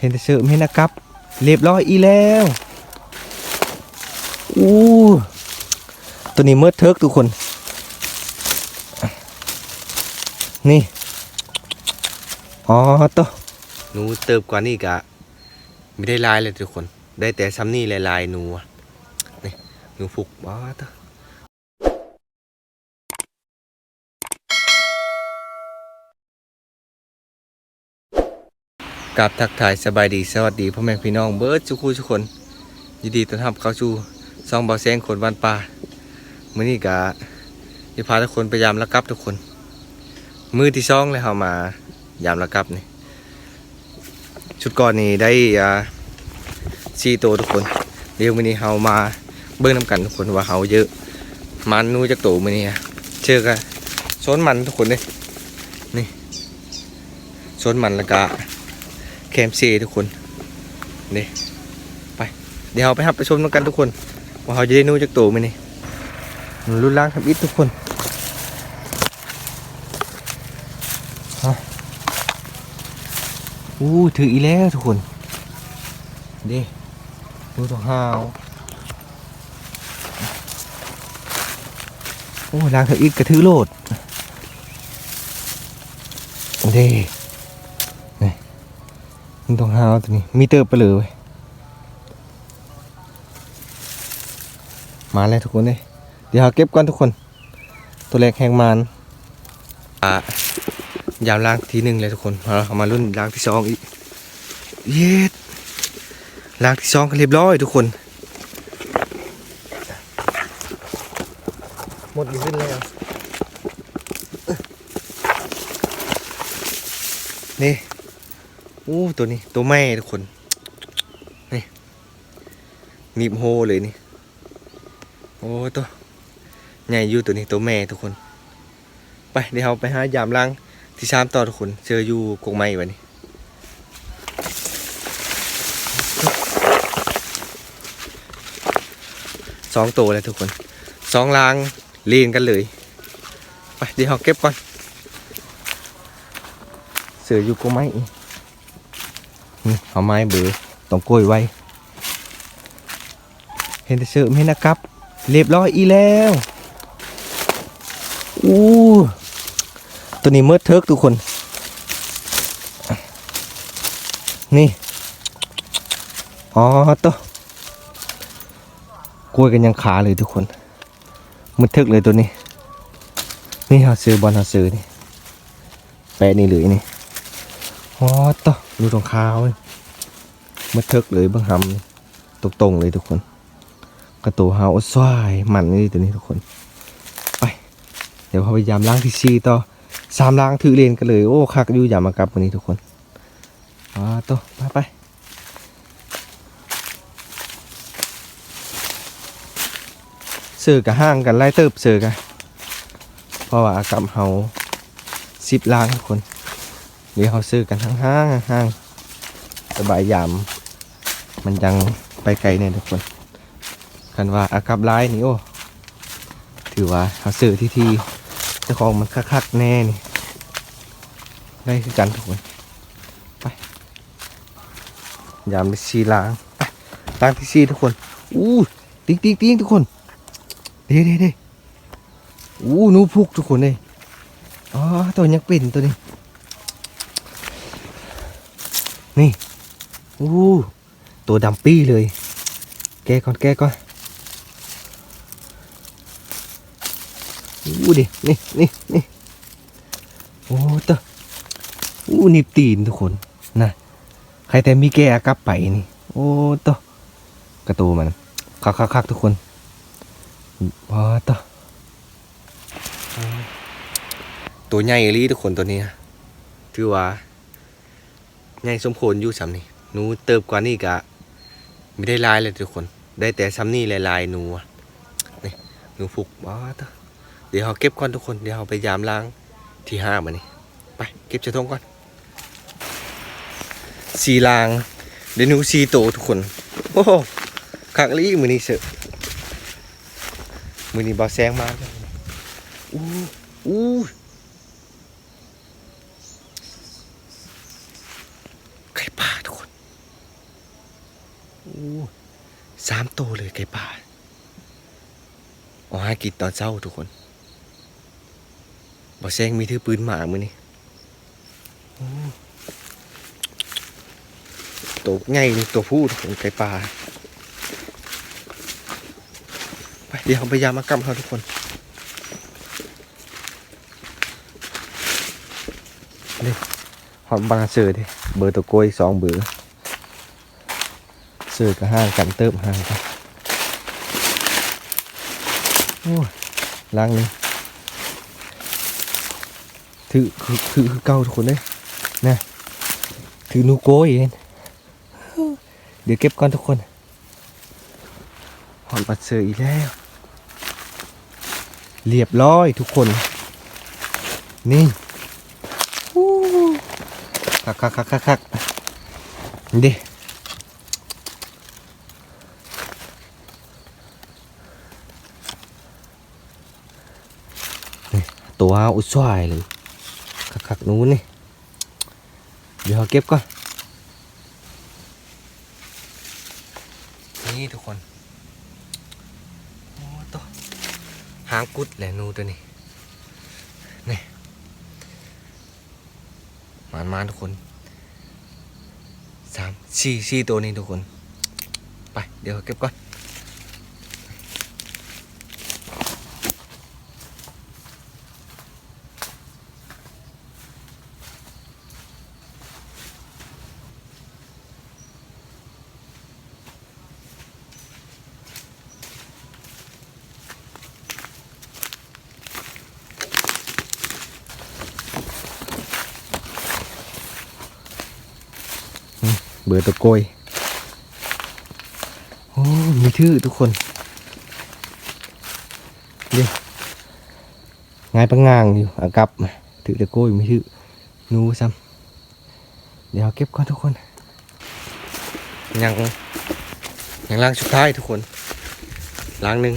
เห็นแต่เสือไม่นะครับ เรียบร้อยอีแล้วอู้ตัวนี้เมื่อเทิกทุกคน นี่อ๋อตัวหนูเติบกว่านี่กะไม่ได้ลายเลยทุกคน ได้แต่ซ้ำนี่ลายลายหนูนี่หนูฟุกว้าตัว กับทักทายสบายดีสวัสดีพ่อแม่พี่น้องเบิร์ดทุกคู่ทุกคนยินดีต้อนรับเข้าสู่ซองเบาแซงคนบ้านป่ามื้อนี้กะจะพาทุกคนไปยามระกับทุกคน มือที่สองเลยเขามายามระกับนี่ชุดก่อนนี่ได้อ่าสี่ตัวทุกคนเดี๋ยวมื้อนี้เฮามาเบิ่งนํกันทุกคนว่าเฮาเยอะ มันนู้จักตัวมื้อนี้เชื่อกันโซนมันทุกคนเด้นี่โซนมันล้วก็ แคมซีทุกคนนี่ไปเดี๋ยวเราไปรับไปชมกันทุกคน ว่าเขาจะได้นู่จักตัวมื้อนี้รุ่นล่างทำอิฐทุกคนอู้ถืออีแล้วทุกคนเด้ดูตัวห้าวโอ้ล้างทำอิฐกระทือโลดเด้ มันต้องหาวตัวนี้ มีเติบไปเลยเว้ยมาแล้วทุกคนเลยเดี๋ยวเราเก็บก่อนทุกคน ตัวแรกแหงมานอะยามล่างทีหนึ่งเลยทุกคนเอามารุ่นล่างที่สองอีกเย็ดล่างที่สองเรียบร้อยทุกคน หมดอีกขึ้นแล้วนี่ อู้ตัวนี้ตัวแม่ทุกคน นี่หนีบโฮเลยนี่ โอ้ตัวใหญ่อยู่ตัวนี้ตัวแม่ทุกคน ไปเดี๋ยวเราไปหายามล้างที่ชามต่อทุกคน เจออยู่กงไม้วันนี้สองตัวเลยทุกคนสองลางเลียนกันเลยไปเดี๋ยวเราเก็บก่อนเสืออยู่กงไม้นี่ เอาไม้เบือต้องโกยไว้ เห็นแต่เสือไม่นะครับ เรียบร้อยอีแล้วอู้ตัวนี้เมื่อเทิกทุกคน นี่ อ๋อตัวกล้วยกันยังขาเลยทุกคนมืดทึกเลยตัวนี้ นี่เขาซื้อบอลเขาซื้อนี่แปะนี่เลยนี่ อ๋อตัวดูตรงขาวเลยมืดทึกเลยบื้องหำตรงๆเลยทุกคน กระตูเฮาสวายมันนี่ตัวนี้ทุกคน ไป เดี๋ยวพยายามล้างที่ซีต่อสามล้างถือเลนกันเลย โอ้คักอยู่อย่ามากับวันนี้ทุกคนอ่าตัวไปไปเสือกับห้างกันไล่เติบเสือกันเพราะว่าอากำเฮาสิบล้างทุกคน เดี๋ยวเขาซื้อกันทั้งห้างห้างสบายยาม มันยังไปไกลเนี่ยทุกคนกันว่าอากับร้ายนี่โอ้ถือว่าเขาซื้อที่ที่เจ้าของมันคักๆแน่นี่ได้คือกันทุกคนไปยามไปซีล้างไปล้างที่ซีทุกคนอู้ติ๊งติ๊งติ๊งทุกคนเด้เด้เด้อู้นูพุกทุกคนเลยอ๋อตัวยังเป็นตัวนี้ นี่อู้ตัวดำปี้เลย แกะก่อนแกะก่อนอู้ดิ นี่นี่นี่โอ้ตะอู้นี่ตีนทุกคนนะใครแต่มีแกะกลับไปนี่ โอ้ตะกระตูมันคักคักคักทุกคนว้าตะตัวใหญ่เลยทุกคนตัวนี้ถือว่า ใหญ่สมควรอยู่สำนี่หนูเติบกว่านี่กะไม่ได้ลายเลยทุกคน ได้แต่ซ้ำนี่ลายลายๆหนูนี่หนูฟุกว้าตเดี๋ยวเราเก็บก่อนทุกคนเดี๋ยวเราไปยามล้างที่ห้ามานี่ไปเก็บจะทงก่อนสีลางเดี๋ยวหนูสีโตทุกคนโอ้โหคักลี่มือนี้เสอะมือนี้บอแซงมาอู้อู้ไก่ป่าทุกคน อู้ สามตัวเลยไก่ป่าเอาหากินตอนเช้าทุกคนบ่แซงมีถือปืนหมามือนี่อู้ตัวใหญ่นี่ตัวผู้ทุกคนไก่ป่าไปเดี๋ยวพยายามมากำเขาทุกคนหอดบางเสือดิเบอร์ตัวโกยสองเบอร์ เสือก็ห่างกันเติมห่างกันโอ้ยล้างนี่ถือคือคือเก่าทุกคนเลยนะถือนูโกยเองเดี๋ยวเก็บก่อนทุกคนหอดปัดเสืออีกแล้ว เรียบร้อยทุกคน นี่คักคักคักคักคักดิ ตัวอุดสวยเลยคักคักนู้นนี่เดี๋ยวเก็บก่อนนี่ทุกคนโอ้ตัวหางกุดแหละนูตัวนี้นี่มานมาทุกคนสามสี่สี่ตัวนี้ทุกคน ไป เดี๋ยวเก็บก่อน เบอร์ตัวโกยโอ้มีทื่อทุกคนเดี๋ยวงายปังงางอยู่อากับถือตะโกยมีทื่อนูซ้ำเดี๋ยวเก็บก่อนทุกคนยังยังล้างสุดท้ายทุกคนล้างหนึ่ง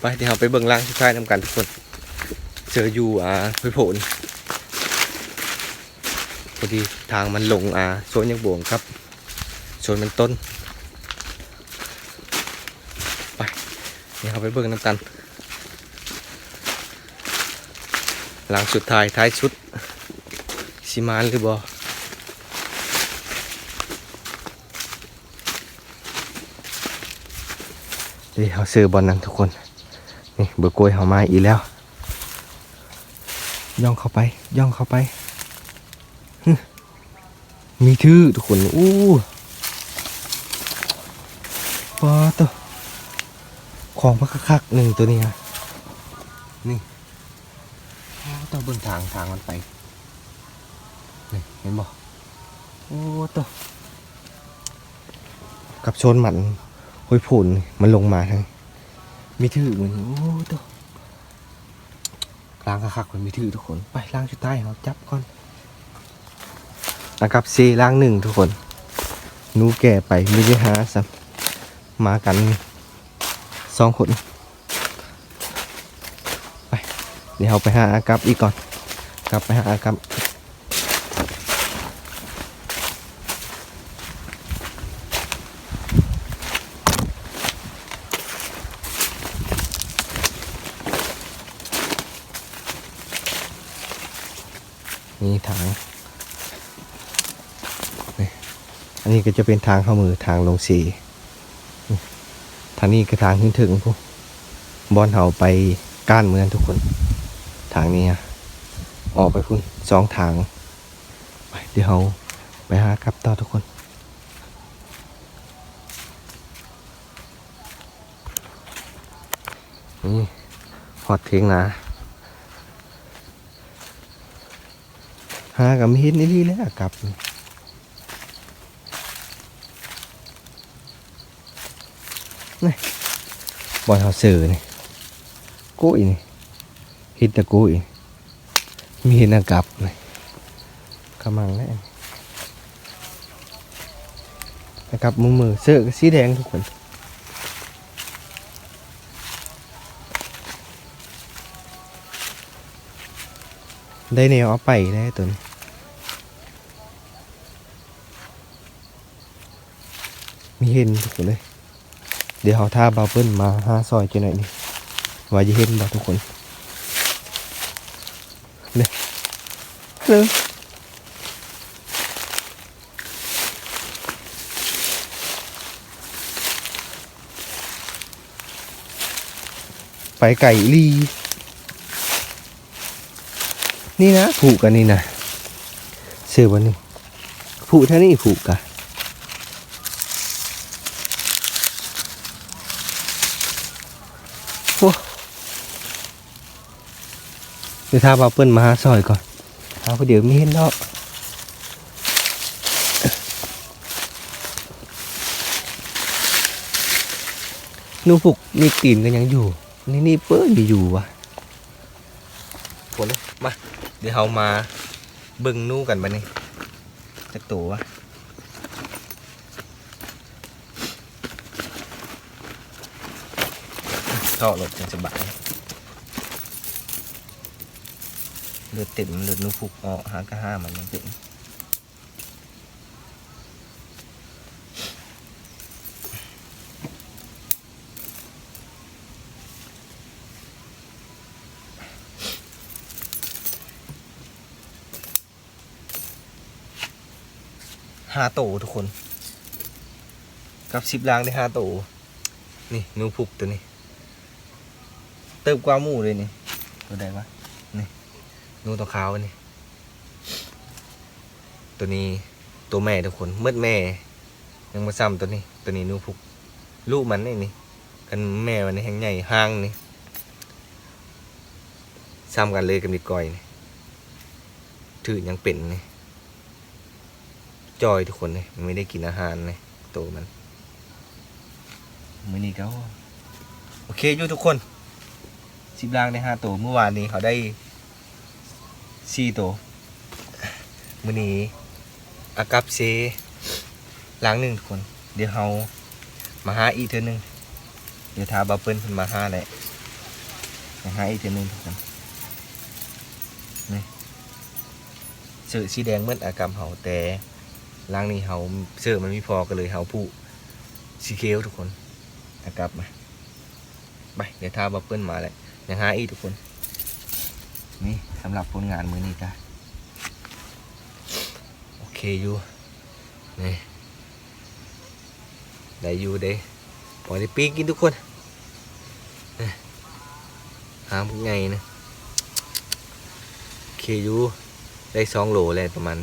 ไปเดี๋ยวเราไปเบิ่งล้างสุดท้ายนำกันทุกคนเจออยู่อ่าพื่อผล พอดีทางมันลงอ่าโซนยังบวงครับโซนมันต้น ไปเดี๋ยเราไปเบิ่งน้ำกันหลังสุดท้ายท้ายชุดสิมานหรือบอเดี๋ยวเขาซื้อบอลนั้นทุกคน นี่เบอร์กล้วยเขามาอีกแล้ว ย่องเข้าไป ย่องเข้าไป มีทื่อทุกคนอู้ปอตัวของพักคักหนึ่งตัวนี้ฮะนี่ต้องเบิ่งทางทางมันไปนี่เห็นบ่โอ้ตัวกับโซนหมันห้อยผุนมันลงมาทางมีทื่อเหมือนโอ้ตัวล้างคักๆมันมีทื่อทุกคนไปล้างชุดใต้เราจับก่อน นะครับซีล่างหนึ่งทุกคนนูแก่ไปไม่ได้หาสัมมากันสองคนไปเดี๋ยวเราไปหาอากับอีกก่อนกลับไปหาอากับนี่ถัง อั นี้ก็จะเป็นทางเข้ามือทางลงสีทางนี้ก็ทางขึ้นถึงพวกบอลเฮาไปก้านเมืองทุกคน ทางนี้อะออกไปพุ่นสองทางไปเดี๋ยวเราไปหาครับต่อทุกคนนี่หอดเทียงนะหากับมีเห็นนี่แล้วกลั นี่บอลเขาเสือนี่กุ้ยนี่ฮิตตะกุ้ยมีเห็นอากับนี่กำลังแน่นะครับมือมือเสื้อสีแดงทุกคนได้เนวเอาไปได้ตัวนี้มีเห็นทุกคนเลย ดี๋ยวเขาท่าบาเปิ้ลมาห้าซอยจะหน่อยนี่ว่าจะเห็นบ่ทุกคนเลยเลยไปไก่ลี นี่นะผูกกันนี่นะเสือวันนี้ผูกเท่านี้ผูกกันโอ้เดี๋ยวถ้าบาเปิ้ลมาหาซอยก่อนเอาไปเดี๋ยวไม่เห็นเนาะหนูผูกมีตีนกันยังอยู่ นี่นี่เปิ้ลอยู่วะผลมา เดี๋ยวเรามาเบิ่งนู่กันบัดนี้จักตัววะเทารถจังสบาย เลือดเต็มเลือดหนูพุกออกหากระห้ามันยังเต็มห้าตัวทุกคน กับสิบลางได้ห้าตัวนี่นูพุกตัวนี้ เติมกว่าหมูเลยนี่ ตัวใดวะ นูตัวขาวนี่ ตัวนี้ตัวแม่ทุกคนเมื่อแม่ ยังมาซ้ำตัวนี้ ตัวนี้นูพุก ลูกมันนี่นี่กันแม่มันนี่แห้งใหญ่ห้างนี่ซ้ำกันเลยกับนิดกอยนี่ถือยังเป็นนี่จอยทุกคนเลยไม่ได้กินอาหารเลยตัวมันมือนี้ก็โอเคอยู่ทุกคนสิบลางในห้าตัวเมื่อวานนี้เขาได้ สี่ตัวมือนี้อากับเซล้างหนึ่งทุกคน เดี๋ยวเรามาหาอีกเทือหนึง เดี๋ยวทาบับเปิ้ลเพิ่นมาหาแหละมาหาอีกเทือหนึงทุกคนนี่เสือสีแดงเหมือนอากรรมเฮาแต่ล้างนี้เฮาเสือมันไม่พอก็เลยเฮาผู้สีเขียวทุกคนอากลับมาไปเดี๋ยวทาบับเปิ้ลมาแหละยังหาอีกทุกคนนี่ำหรับผลงานมือนี้จ้ะโอเคอยู่นี่ได้อยู่เด้พอได้ปีกกินทุกคนหาพวกไงนะโอเคอยู่ได้สองโหลแหละประมาณ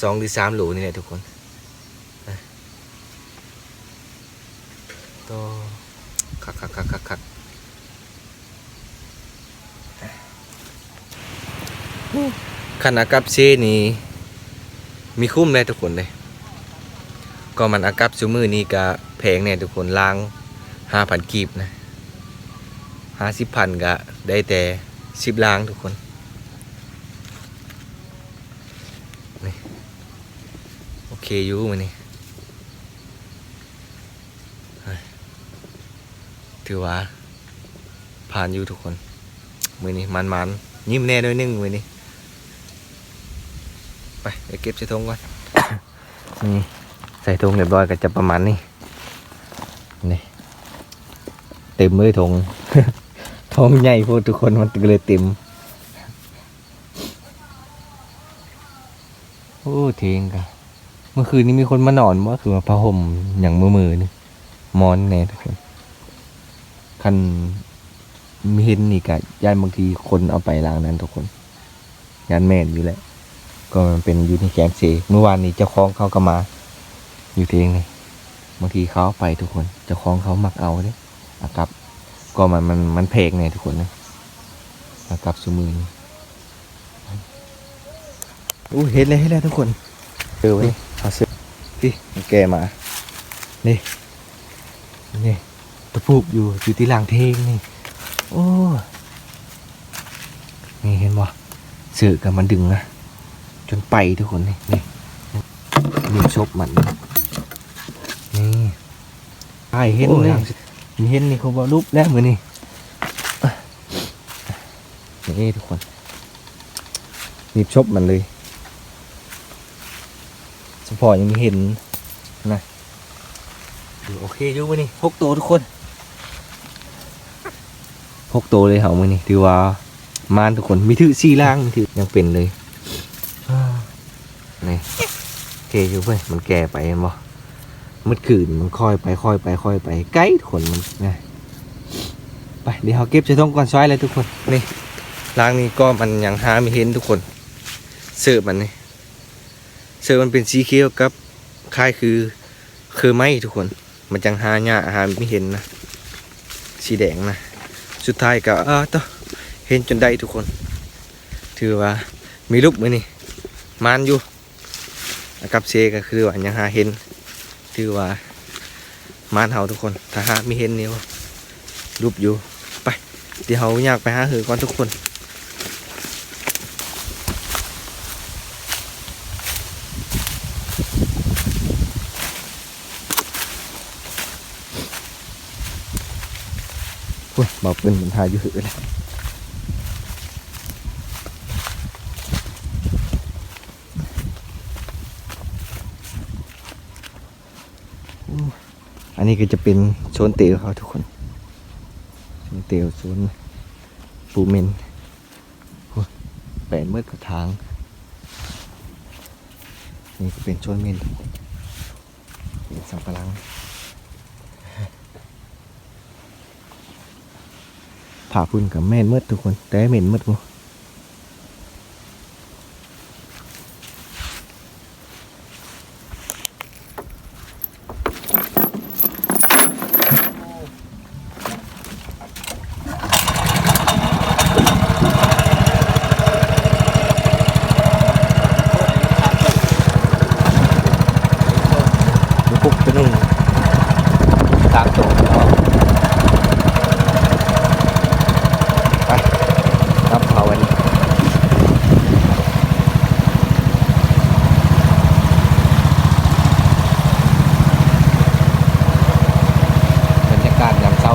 สองหรือสามโหลนี่แหละทุกคนต่อคักคักคักคักคัก ขันอากับเซนี่มีคุ้มเลยทุกคนเลยก็มันอากับซูมือนี่ก็แพงเนี่ยทุกคนล้างห้าพันกีบนะห้าสิบพันก็ได้แต่สิบล้างทุกคนนี่โอเคอยู่มันนี่ถือว่าผ่านอยู่ทุกคนมือนี้มันมันๆยิ้มแน่ด้วยนึงมือนี้ ไปไปเก็บใส่ทงก่อน นี่ใส่ถุงเรียบร้อยก็จะประมาณนี้นี่เต็มเลยถุงท้องใหญ่พูดทุกคนมันเลยเต็มโอ้เทงกะเมื่อคืนนี้มีคนมานอนว่าคือมาผ้าห่มอย่างมือมือนี่มอนแน่ทุกคนคันมีเห็นนี่กะยานบางทีคนเอาไปล้างนั้นทุกคนยานแม่นอยู่แหละ ก็มันเป็นอยู่ในแคมเซเมื่อวานนี้เจ้าของเขาก็มา อยู่ที่นี่บางทีเขาไปทุกคนเจ้าของเขามักเอาเด้อากับ ก็มันมันมันเพกไงทุกคนนะอากับสมือนี่อู้เห็นเลยเห็นเลยทุกคนเจอไว้เอาเสื้อพี่แกมา นี่นี่ตะปูบอยู่อยู่ที่หลังเทงนี่ โอ้ นี่เห็นบ่เสือกับมันดึงนะ จนไปทุกคนนี่นี่มีชบมันนี่ไอเห็นเลยมีเห็นนี่เขาบอกรูปแล้วมือนี่อะนี่ทุกคนนีบชบมันเลยเฉพาะยังไม่เห็นนะโอเคอยู่มื้อนี้หกตัวทุกคนหกตัวเลยเหรอมื้อนี้ถือว่ามานทุกคนมีถือสี่ล่างมีถือยังเป็นเลยอ่า นี่โอเคอยู่เพื่อนมันแก่ไปเห็นบ่มันขืนมันค่อยไปค่อยไปค่อยไปไกลทุกคนมันนะไปเดี๋ยวเราเก็บใส่ท้องก่อนซ้อยเลยทุกคนนี่ล่างนี้ก็มันยังหาไม่เห็นทุกคนเสิร์ฟมันนี่เสิร์ฟมันเป็นสีเขียวกับคล้ายคือคือไม้ทุกคน มันจังหาหญ้าหาไม่เห็นนะสีแดงนะสุดท้ายก็เออต่อเห็นจนได้ทุกคน ถือว่ามีรูปมือนี่มานอยู่ อากับเซก็คือว่ายังหาเห็นถือว่ามานเฮาทุกคนถ้าหาม่เห็นนี่วรูปอยู่ไปเดี๋ยวเฮาอยากไปหาหือก่อนทุกคนอุ้ยบอกเป็นมือนทายอยู่หือเลยันนี้ก็จะเป็นโซนเตียวเขาทุกคนโซนเตียวโซนปูเมนโอ้ยแปดเมื่อกระถางนี่ก็เป็นโซนเมนทุกคนเป็นสัมปะหลังผ่าพุ่นกับแม่นเมืดทุกคน แต่เหม็นเมืดกูมีปุ๊กตัวหนึงสามตัวแล้ว ไปรับเผาวันนี้บรรยากาศยามเช้า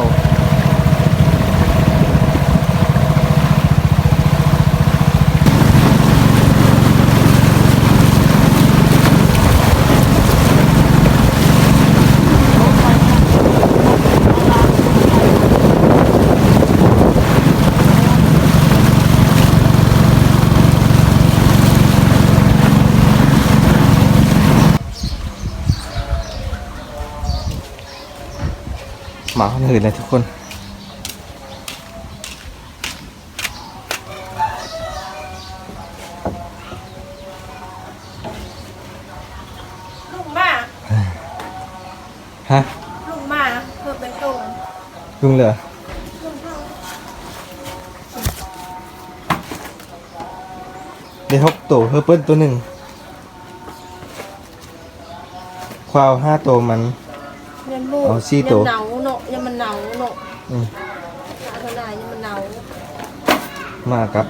ห มาคนอื่นเลยทุกคน ลุงมาฮะลุงมาเพิ่มไปตรงลุงเหรอลุงเข้าเดี๋ยวฮกตัวเฮอร์เปิ้ลตัวหนึ่งควาวห้าตัวมัน เงินมูเอาสี่ตัว ยังเหนาเนาะยังมันเหนาเนาะอืมหาเท่าไหร่ยังมันเหนามากับ